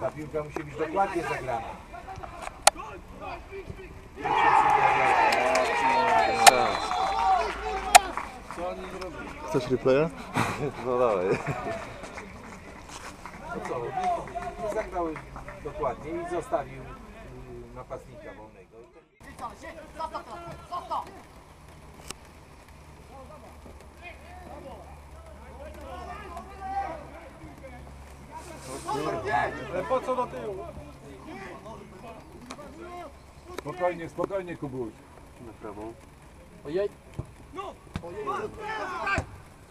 Ta piłka musi być dokładnie zagrana. Chcesz replaya? No dawaj. No co, nie, nie zagrałeś dokładnie i zostawił y, napastnika wolnego. Ale po co do tyłu? Spokojnie, spokojnie Kubuś. Na prawą.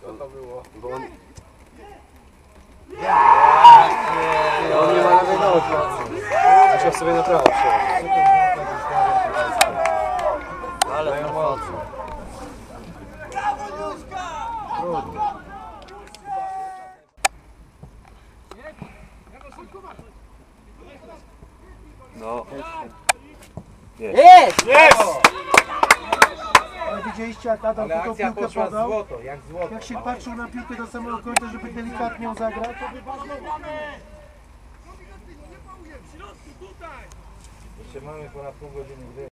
Co to było? Bo on... On nie ma lewej nogi. Musiał sobie na prawo przełożyć. Ale mocno. No. Ale widzieliście jak Adam Ale tu tą akcja piłkę poszła podał? złoto, jak złoto. Jak się patrzył na piłkę do samego końca, żeby delikatnie ją zagrać, to by Jeszcze mamy ponad pół godziny gry.